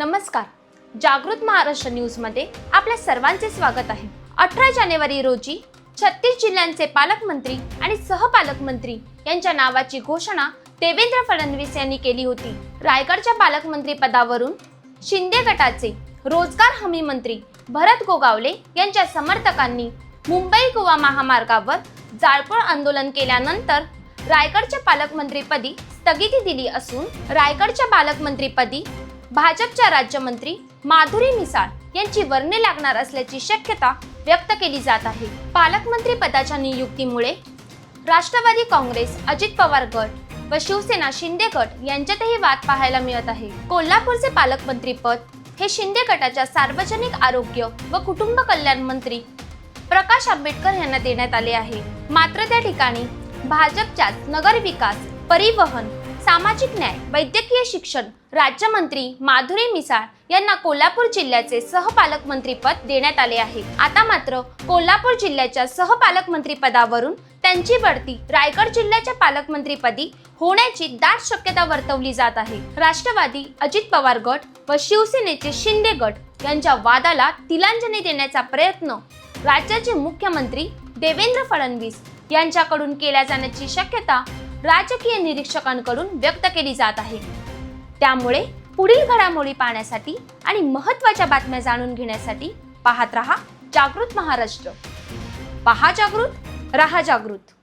नमस्कार. जागृत महाराष्ट्र न्यूजमध्ये आपल्या सर्वांचे स्वागत आहे. अठरा जानेवारी रोजी छत्तीस जिल्ह्यांचे पालकमंत्री आणि सहपालकमंत्री यांच्या नावाची घोषणा देवेंद्र फडणवीस यांनी केली होती. रायगडच्या पालकमंत्री पदावरून शिंदे गटाचे रोजगार हमी मंत्री भरत गोगावले यांच्या समर्थकांनी मुंबई गोवा महामार्गावर जाळपोळ आंदोलन केल्यानंतर रायगडच्या पालकमंत्रीपदी स्थगिती दिली असून रायगडच्या पालकमंत्रीपदी भाजपच्या राज्यमंत्री माधुरी मिसाळ यांची वर्णे लागणार असल्याची शक्यता व्यक्त केली जात आहे. पालकमंत्री पदाच्या नियुक्तीमुळे राष्ट्रवादी काँग्रेस अजित पवार गट व शिवसेना शिंदे गट यांच्यातही वाद पाहायला मिळत आहे. कोल्हापूरचे पालकमंत्री पद हे शिंदे गटाच्या सार्वजनिक आरोग्य व कुटुंब कल्याण मंत्री प्रकाश आंबेडकर यांना देण्यात आले आहे. मात्र त्या ठिकाणी भाजपच्याच नगर विकास परिवहन सामाजिक न्याय वैद्यकीय शिक्षण राज्यमंत्री माधुरी मिसाळ यांना कोल्हापूर जिल्ह्याचे सहपालकमंत्री पद देण्यात आले आहे. आता मात्र कोल्हापूर जिल्ह्याच्या सहपालकमंत्री पदावरून त्यांची बढती रायगड जिल्ह्याच्या पालकमंत्रीपदी होण्याची दाट शक्यता वर्तवली जात आहे. राष्ट्रवादी अजित पवार गट व शिवसेनेचे शिंदे गट यांच्या वादाला तिलांजली देण्याचा प्रयत्न राज्याचे मुख्यमंत्री देवेंद्र फडणवीस यांच्याकडून केल्या जाण्याची शक्यता राजकीय निरीक्षकांकडून व्यक्त केली जात आहे. त्यामुळे पुढील घडामोडी पाहण्यासाठी आणि महत्त्वाच्या बातम्या जाणून घेण्यासाठी पाहत रहा जागृत महाराष्ट्र. पहा जागृत रहा जागृत.